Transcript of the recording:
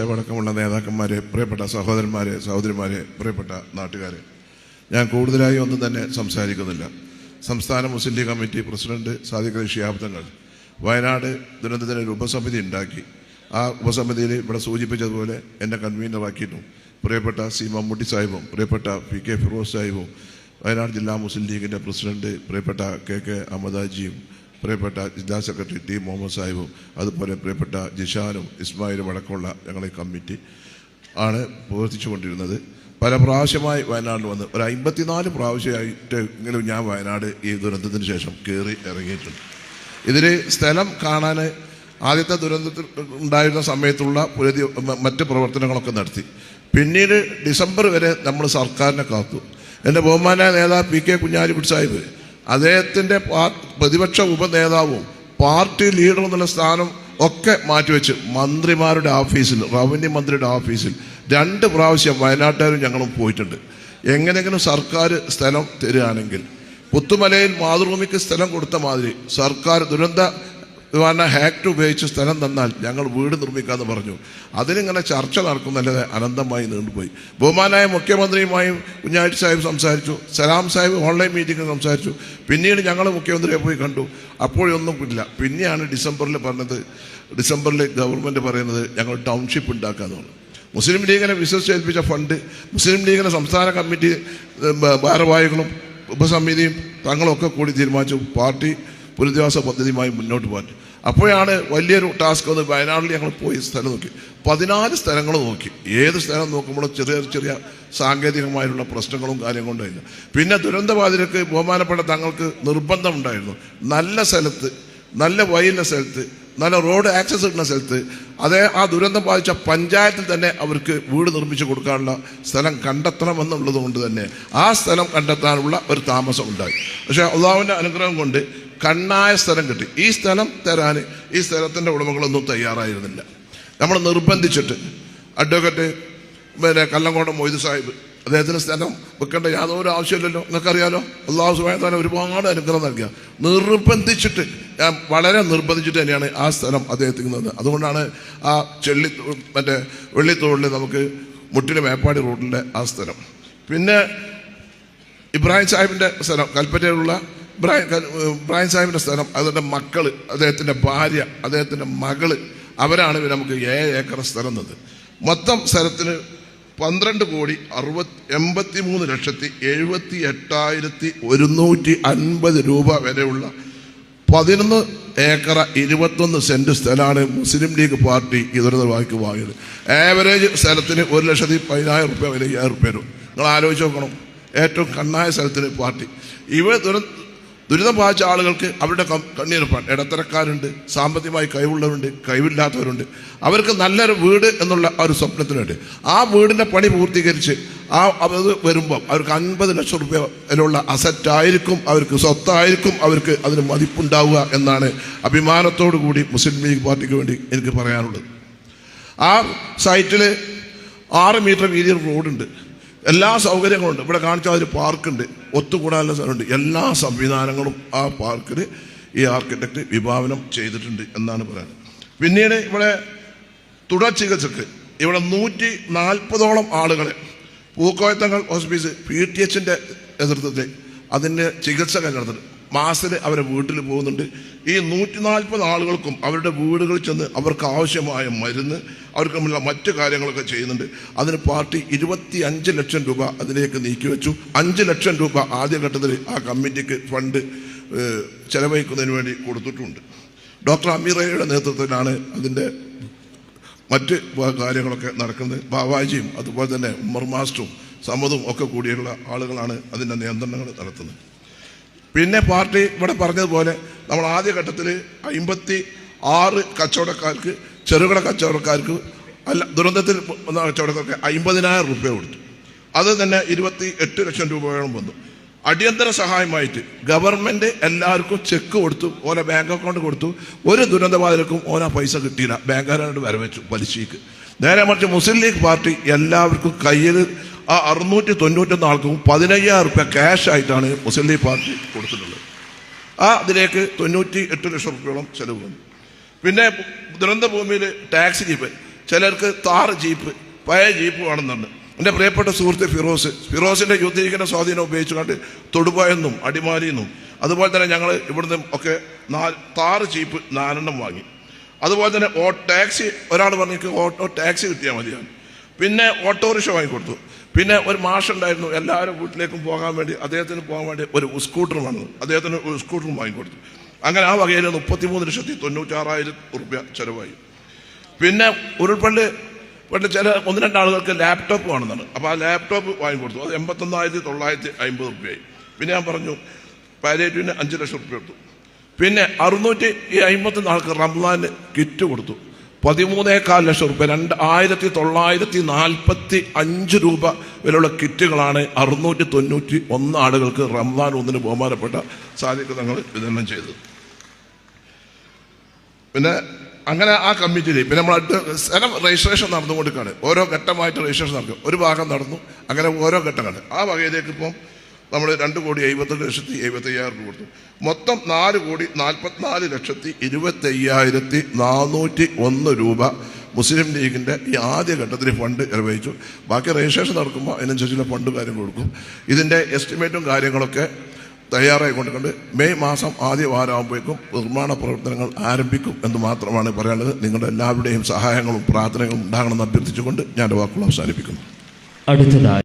അടക്കമുള്ള നേതാക്കന്മാരെ പ്രിയപ്പെട്ട സഹോദരന്മാരെ സഹോദരിമാരെ പ്രിയപ്പെട്ട നാട്ടുകാരെ. ഞാൻ കൂടുതലായി ഒന്നും തന്നെ സംസാരിക്കുന്നില്ല. സംസ്ഥാന മുസ്ലിം ലീഗ് കമ്മിറ്റി പ്രസിഡന്റ് സാദിഖ് ശിഹാബ് തങ്ങൾ വയനാട് ദുരന്തത്തിന് ഒരു ഉപസമിതി ഉണ്ടാക്കി. ആ ഉപസമിതിയിൽ ഇവിടെ സൂചിപ്പിച്ചതുപോലെ എന്നെ കൺവീനറാക്കിയിട്ടും പ്രിയപ്പെട്ട സി മമ്മൂട്ടി സാഹിബും പ്രിയപ്പെട്ട പി കെ ഫിറോസ് സാഹിബും വയനാട് ജില്ലാ മുസ്ലിം ലീഗിന്റെ പ്രസിഡന്റ് പ്രിയപ്പെട്ട കെ കെ അഹമ്മദാജിയും പ്രിയപ്പെട്ട ജില്ലാ സെക്രട്ടറി ടി മുഹമ്മദ് സാഹിബും അതുപോലെ പ്രിയപ്പെട്ട ജിഷാനും ഇസ്മായിലും അടക്കമുള്ള ഞങ്ങളെ കമ്മിറ്റി ആണ് പ്രവർത്തിച്ചുകൊണ്ടിരുന്നത്. പല പ്രാവശ്യമായി വയനാട് വന്ന് ഒരു അമ്പത്തിനാല് പ്രാവശ്യമായിട്ട് എങ്കിലും ഞാൻ വയനാട് ഈ ദുരന്തത്തിന് ശേഷം കയറി ഇറങ്ങിയിട്ടുണ്ട്. ഇതിൽ സ്ഥലം കാണാൻ ആദ്യത്തെ ദുരന്തത്തിൽ ഉണ്ടായിരുന്ന സമയത്തുള്ള പുരതി മറ്റ് പ്രവർത്തനങ്ങളൊക്കെ നടത്തി. പിന്നീട് ഡിസംബർ വരെ നമ്മൾ സർക്കാരിനെ കാത്തു. എന്റെ ബഹുമാനായ നേതാവ് പി കെ കുഞ്ഞാലിക്കുട്ടി സാഹിബ് അദ്ദേഹത്തിന്റെ പ്രതിപക്ഷ ഉപനേതാവും പാർട്ടി ലീഡർ എന്നുള്ള സ്ഥാനം ഒക്കെ മാറ്റിവെച്ച് മന്ത്രിമാരുടെ ഓഫീസിൽ റവന്യൂ മന്ത്രിയുടെ ഓഫീസിൽ രണ്ട് പ്രാവശ്യം വയനാട്ടുകാരും ഞങ്ങളും പോയിട്ടുണ്ട്. എങ്ങനെയെങ്കിലും സർക്കാർ സ്ഥലം തരികയാണെങ്കിൽ പുത്തുമലയിൽ മാതൃഭൂമിക്ക് സ്ഥലം കൊടുത്ത മാതിരി സർക്കാർ ദുരന്ത നിവാരണ ഹാക്ട് ഉപയോഗിച്ച് സ്ഥലം തന്നാൽ ഞങ്ങൾ വീട് നിർമ്മിക്കാമെന്ന് പറഞ്ഞു. അതിലിങ്ങനെ ചർച്ച നടക്കുന്നല്ലാതെ അനന്തമായി നീണ്ടുപോയി. ബഹുമാനായ മുഖ്യമന്ത്രിയുമായും കുഞ്ഞാഴ്ച സാഹിബ് സംസാരിച്ചു. സലാം സാഹിബ് ഓൺലൈൻ മീറ്റിംഗിൽ സംസാരിച്ചു. പിന്നീട് ഞങ്ങൾ മുഖ്യമന്ത്രിയെ പോയി കണ്ടു. അപ്പോഴൊന്നും ഇല്ല. പിന്നെയാണ് ഡിസംബറിൽ പറഞ്ഞത് ഡിസംബറിൽ ഗവൺമെന്റ് പറയുന്നത് ഞങ്ങൾ ടൗൺഷിപ്പ് ഉണ്ടാക്കാമെന്ന് മുസ്ലിം ലീഗിനെ വിശ്വസിച്ചേൽപ്പിച്ച ഫണ്ട് മുസ്ലിം ലീഗിന്റെ സംസ്ഥാന കമ്മിറ്റി ഭാരവാഹികളും ഉപസമിതിയും തങ്ങളൊക്കെ കൂടി തീരുമാനിച്ചു. പാർട്ടി പുനരധിവാസ പദ്ധതിയുമായി മുന്നോട്ട് പോകാൻ. അപ്പോഴാണ് വലിയൊരു ടാസ്ക് വന്ന് വയനാട്ടിൽ ഞങ്ങൾ പോയി സ്ഥലം നോക്കി. പതിനാല് സ്ഥലങ്ങൾ നോക്കി. ഏത് സ്ഥലം നോക്കുമ്പോഴും ചെറിയ ചെറിയ സാങ്കേതികമായിട്ടുള്ള പ്രശ്നങ്ങളും കാര്യങ്ങളും ഉണ്ടായിരുന്നു പിന്നെ ദുരന്തബാധിതർക്ക് ബഹുമാനപ്പെട്ട തങ്ങൾക്ക് നിർബന്ധമുണ്ടായിരുന്നു. നല്ല സ്ഥലത്ത് നല്ല വഴിയുള്ള സ്ഥലത്ത് നല്ല റോഡ് ആക്സസ് കിട്ടുന്ന സ്ഥലത്ത് അതേ ആ ദുരന്തം ബാധിച്ച പഞ്ചായത്തിൽ തന്നെ അവർക്ക് വീട് നിർമ്മിച്ചു കൊടുക്കാനുള്ള സ്ഥലം കണ്ടെത്തണമെന്നുള്ളത് കൊണ്ട് തന്നെ ആ സ്ഥലം കണ്ടെത്താനുള്ള ഒരു താമസം ഉണ്ടായി. പക്ഷേ അള്ളാഹുവിന്റെ അനുഗ്രഹം കൊണ്ട് കണ്ണായ സ്ഥലം കിട്ടി. ഈ സ്ഥലം തരാൻ ഈ സ്ഥലത്തിന്റെ ഉടമകളൊന്നും തയ്യാറായിരുന്നില്ല. നമ്മൾ നിർബന്ധിച്ചിട്ട് അഡ്വക്കറ്റ് പിന്നെ കല്ലങ്കോട്ടം മൊയ്ത് സാഹിബ് അദ്ദേഹത്തിന് സ്ഥലം വെക്കേണ്ട യാതൊരു ആവശ്യമില്ലല്ലോ. നിങ്ങൾക്കറിയാലോ? അള്ളാഹു സുബാന ഒരുപാട് അനുഗ്രഹം നൽകുക നിർബന്ധിച്ചിട്ട് ഞാൻ വളരെ നിർബന്ധിച്ചിട്ട് തന്നെയാണ് ആ സ്ഥലം അദ്ദേഹത്തിന് തന്നത്. അതുകൊണ്ടാണ് ആ ചെള്ളി മറ്റേ വെള്ളിത്തോളിൽ നമുക്ക് മുട്ടിന് മേപ്പാടി റോഡിന്റെ ആ സ്ഥലം. പിന്നെ ഇബ്രാഹിം സാഹിബിന്റെ സ്ഥലം കൽപ്പറ്റയിലുള്ള കൽ- ഇബ്രാഹിം സാഹിബിന്റെ സ്ഥലം അതിന്റെ മക്കൾ അദ്ദേഹത്തിന്റെ ഭാര്യ അദ്ദേഹത്തിന്റെ മകൾ അവരാണ് ഇവർ നമുക്ക് ഏഴ് ഏക്കർ സ്ഥലം തന്നത്. മൊത്തം സ്ഥലത്തിന് പന്ത്രണ്ട് കോടി അറുപത്തി എൺപത്തി മൂന്ന് ലക്ഷത്തി എഴുപത്തി എട്ടായിരത്തി ഒരുന്നൂറ്റി അൻപത് രൂപ വരെയുള്ള പതിനൊന്ന് ഏക്കർ ഇരുപത്തൊന്ന് സെന്റ് സ്ഥലമാണ് മുസ്ലിം ലീഗ് പാർട്ടി ഇതര വാക്ക് വാങ്ങിയത്. ആവറേജ് സ്ഥലത്തിന് ഒരു ലക്ഷത്തി പതിനായിരം റുപ്യ വില അയ്യായിരം റുപ്യ വരും. നിങ്ങൾ ആലോചിച്ച് നോക്കണം. ഏറ്റവും കണ്ണായ സ്ഥലത്തിന് പാർട്ടി. ഇവ ദുര ദുരിതം ബാധിച്ച ആളുകൾക്ക് അവരുടെ കണ്ണീരപ്പാണ് ഇടത്തരക്കാരുണ്ട് സാമ്പത്തികമായി കഴിവുള്ളവരുണ്ട് കഴിവില്ലാത്തവരുണ്ട്. അവർക്ക് നല്ലൊരു വീട് എന്നുള്ള ഒരു സ്വപ്നത്തിനുണ്ട്. ആ വീടിന്റെ പണി പൂർത്തീകരിച്ച് ആ അത് വരുമ്പോൾ അവർക്ക് അൻപത് ലക്ഷം രൂപയിലുള്ള അസറ്റായിരിക്കും അവർക്ക് സ്വത്തായിരിക്കും അവർക്ക് അതിന് മതിപ്പുണ്ടാവുക എന്നാണ് അഭിമാനത്തോടു കൂടി മുസ്ലിം ലീഗ് പാർട്ടിക്ക് വേണ്ടി എനിക്ക് പറയാനുള്ളത്. ആ സൈറ്റിൽ ആറ് മീറ്റർ വീതിയിൽ റോഡുണ്ട് എല്ലാ സൗകര്യങ്ങളുണ്ട്. ഇവിടെ കാണിച്ചാൽ ഒരു പാർക്കുണ്ട് ഒത്തുകൂടാനുള്ള സ്ഥലമുണ്ട്. എല്ലാ സംവിധാനങ്ങളും ആ പാർക്കിൽ ഈ ആർക്കിടെക്ട് വിഭാവനം ചെയ്തിട്ടുണ്ട് എന്നാണ് പറയുന്നത്. പിന്നീട് ഇവിടെ തുടർ ചികിത്സക്ക് ഇവിടെ നൂറ്റി നാൽപ്പതോളം ആളുകളെ പൂക്കോയത്തങ്ങൾ ഹോസ്പിറ്റൽ പി ടി എച്ചിന്റെ നേതൃത്വത്തിൽ അതിന്റെ ചികിത്സ കഴിഞ്ഞത് മാസത്തിൽ അവരെ വീട്ടിൽ പോകുന്നുണ്ട്. ഈ നൂറ്റി നാൽപ്പത് ആളുകൾക്കും അവരുടെ വീടുകളിൽ ചെന്ന് അവർക്ക് ആവശ്യമായ മരുന്ന് അവർക്ക് മുള്ള മറ്റു കാര്യങ്ങളൊക്കെ ചെയ്യുന്നുണ്ട്. അതിന് പാർട്ടി ഇരുപത്തി അഞ്ച് ലക്ഷം രൂപ അതിലേക്ക് നീക്കിവെച്ചു അഞ്ച് ലക്ഷം രൂപ ആദ്യഘട്ടത്തിൽ ആ കമ്മിറ്റിക്ക് ഫണ്ട് ചെലവഴിക്കുന്നതിന് വേണ്ടി കൊടുത്തിട്ടുണ്ട്. ഡോക്ടർ അമീറയുടെ നേതൃത്വത്തിലാണ് അതിന്റെ മറ്റ് കാര്യങ്ങളൊക്കെ നടക്കുന്നത്. ബാവാജിയും അതുപോലെ തന്നെ ഉമ്മർ മാസ്റ്ററും സമ്മതും ഒക്കെ കൂടിയുള്ള ആളുകളാണ് അതിന്റെ നിയന്ത്രണങ്ങൾ നടത്തുന്നത്. പിന്നെ പാർട്ടി ഇവിടെ പറഞ്ഞതുപോലെ നമ്മൾ ആദ്യഘട്ടത്തിൽ അമ്പത്തി ആറ് കച്ചവടക്കാർക്ക് ചെറുകിട കച്ചവടക്കാർക്ക് അല്ല ദുരന്തത്തിൽ വന്ന കച്ചവടക്കാർക്ക് അമ്പതിനായിരം രൂപ കൊടുത്തു. അത് തന്നെ ഇരുപത്തി എട്ട് ലക്ഷം രൂപയോളം വന്നു. അടിയന്തര സഹായമായിട്ട് ഗവൺമെന്റ് എല്ലാവർക്കും ചെക്ക് കൊടുത്തു ഓരോ ബാങ്ക് അക്കൗണ്ട് കൊടുത്തു. ഒരു ദുരന്തബാധിതർക്കും ഓരോ പൈസ കിട്ടിയില്ല. ബാങ്കുകാരോട് വരവെച്ചു പലിശയ്ക്ക്. നേരെ മറിച്ച് മുസ്ലിം ലീഗ് പാർട്ടി എല്ലാവർക്കും കയ്യിൽ ആ അറുന്നൂറ്റി തൊണ്ണൂറ്റൊന്ന് ആൾക്കും പതിനയ്യായിരം റുപ്യ ക്യാഷ് ആയിട്ടാണ് മുസ്ലിം ലീഗ് പാർട്ടി കൊടുത്തിട്ടുള്ളത്. ആ അതിലേക്ക് തൊണ്ണൂറ്റി എട്ട് ലക്ഷം റുപ്യോളം ചെലവ് വന്നു. പിന്നെ ദുരന്ത ഭൂമിയിൽ ടാക്സി ജീപ്പ്. ചിലർക്ക് താർ ജീപ്പ് പഴയ ജീപ്പ് വേണമെന്നുണ്ട്. എന്റെ പ്രിയപ്പെട്ട സുഹൃത്ത് ഫിറോസ് ഫിറോസിന്റെ യുദ്ധീകരണ സ്വാധീനം ഉപയോഗിച്ചുകൊണ്ട് തൊടുപുഴയെന്നും അടിമാലിയെന്നും. അതുപോലെ തന്നെ ഞങ്ങൾ ഇവിടുന്ന് ഒക്കെ നാല് താറ് ജീപ്പ് നാലെണ്ണം വാങ്ങി. അതുപോലെ തന്നെ ഓ ടാക്സി ഒരാൾ പറഞ്ഞു ഓട്ടോ ടാക്സി കിട്ടിയാൽ മതിയാണ് പിന്നെ ഓട്ടോറിക്ഷ വാങ്ങിക്കൊടുത്തു പിന്നെ ഒരു മാഷുണ്ടായിരുന്നു എല്ലാവരും വീട്ടിലേക്കും പോകാൻ വേണ്ടി അദ്ദേഹത്തിന് പോകാൻ വേണ്ടി ഒരു സ്കൂട്ടർ വന്നു അദ്ദേഹത്തിന് ഒരു സ്കൂട്ടറും വാങ്ങിക്കൊടുത്തു അങ്ങനെ ആ വകയിൽ മുപ്പത്തിമൂന്ന് ലക്ഷത്തി തൊണ്ണൂറ്റാറായിരം റുപ്യ ചിലവായി. പിന്നെ ഉരുൾപള്ളി പണ്ട് ചില ഒന്ന് രണ്ടാളുകൾക്ക് ലാപ്ടോപ്പ് വേണമെന്നാണ്. അപ്പോൾ ആ ലാപ്ടോപ്പ് വാങ്ങിക്കൊടുത്തു. അത് എൺപത്തൊന്നായിരത്തി തൊള്ളായിരത്തി അമ്പത് റുപ്യയായി പിന്നെ ഞാൻ പറഞ്ഞു പാലേറ്റീവിന് അഞ്ച് ലക്ഷം റുപ്യ കൊടുത്തു. പിന്നെ അറുന്നൂറ്റി ഈ അമ്പത്തൊന്ന് ആൾക്ക് റംസാന് കിറ്റ് കൊടുത്തു. പതിമൂന്നേകാൽ ലക്ഷം റുപ്യ രണ്ട് ആയിരത്തി തൊള്ളായിരത്തി നാൽപ്പത്തി അഞ്ച് രൂപ വിലയുള്ള കിറ്റുകളാണ് അറുന്നൂറ്റി തൊണ്ണൂറ്റി ഒന്ന് ആളുകൾക്ക് റംസാൻ ഒന്നിന് ബഹുമാനപ്പെട്ട സാധിക്കുന്നങ്ങൾ വിതരണം ചെയ്തത്. പിന്നെ അങ്ങനെ ആ കമ്മിറ്റിയിൽ പിന്നെ നമ്മൾ അടുത്ത സ്ഥലം രജിസ്ട്രേഷൻ നടന്നുകൊണ്ടിരിക്കുകയാണ്. ഓരോ ഘട്ടമായിട്ട് രജിസ്ട്രേഷൻ നടക്കും. ഒരു ഭാഗം നടന്നു. അങ്ങനെ ഓരോ ഘട്ടങ്ങൾ ആ വകയിലേക്ക് ഇപ്പം നമ്മൾ രണ്ട് കോടി എഴുപത്തെട്ട് ലക്ഷത്തി എഴുപത്തി അയ്യായിരം രൂപ കൊടുത്തു. മൊത്തം നാല് കോടി നാൽപ്പത്തിനാല് ലക്ഷത്തി ഇരുപത്തി അയ്യായിരത്തി നാനൂറ്റി ഒന്ന് രൂപ മുസ്ലിം ലീഗിന്റെ ഈ ആദ്യ ഘട്ടത്തിൽ ഫണ്ട് നിർവഹിച്ചു ബാക്കി രജിസ്ട്രേഷൻ നടക്കുമ്പോൾ അതിനനുസരിച്ചുള്ള ഫണ്ട് കാര്യം കൊടുക്കും. ഇതിന്റെ എസ്റ്റിമേറ്റും കാര്യങ്ങളൊക്കെ തയ്യാറായി കൊണ്ടുകൊണ്ട് മെയ് മാസം ആദ്യ വാരമാകുമ്പോഴേക്കും നിർമ്മാണ പ്രവർത്തനങ്ങൾ ആരംഭിക്കും എന്ന് മാത്രമാണ് പറയാനുള്ളത്. നിങ്ങളുടെ എല്ലാവരുടെയും സഹായങ്ങളും പ്രാർത്ഥനകളും ഉണ്ടാകണമെന്ന് അഭ്യർത്ഥിച്ചുകൊണ്ട് ഞാൻ വാക്കുകൾ അവസാനിപ്പിക്കുന്നു. അടുത്തതായി